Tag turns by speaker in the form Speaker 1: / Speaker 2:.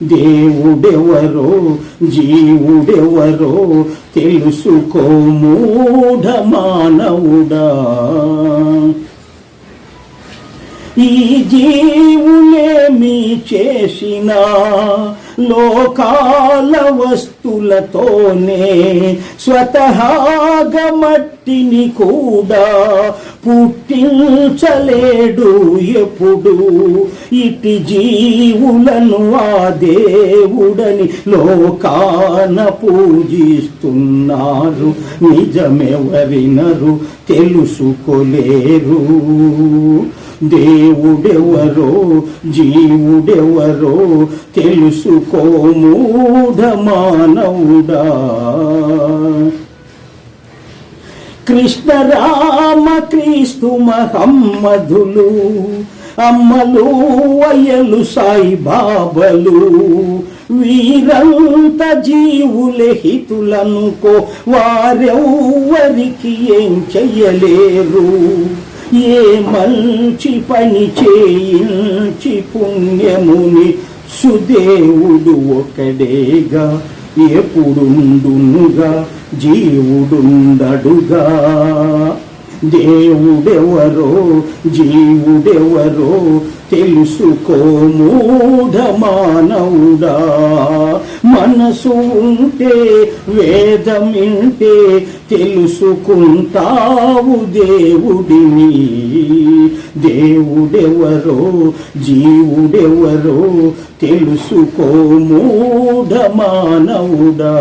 Speaker 1: దేవుడెవరో జీవుడెవరో తెలుసుకో మూఢ మానవుడా ఈ జీవులేమి చేసిన లోకాల వస్తులతోనే స్వతహాగా మట్టిని కూడా పుట్టించలేడు ఎప్పుడు. ఇటు జీవులను ఆ దేవుడని లోకాన పూజిస్తున్నారు. నిజమెవరినరు తెలుసుకోలేరు. దేవుడెవరో జీవుడెవరో తెలుసుకో మూఢ మానవుడా కృష్ణ రామ క్రీస్తు మహమ్మదులు అమ్మలు అయ్యలు సాయి బాబలు వీరంత జీవులే హితులనుకో వారెవ్వరికి ఏం చెయ్యలేరు. ఏ మంచి పని చేయించి పుణ్యముని సుదేవుడు ఒకడేగా ఎప్పుడుండునుగా జీవుడుండడుగా. దేవుడెవరో జీవుడెవరో తెలుసుకో మూఢ మానవుడా మనసు ఉంటే వేదమింటే తెలుసుకుంటావు దేవుడిని. దేవుడెవరో జీవుడెవరో తెలుసుకో మూఢ మానవుడా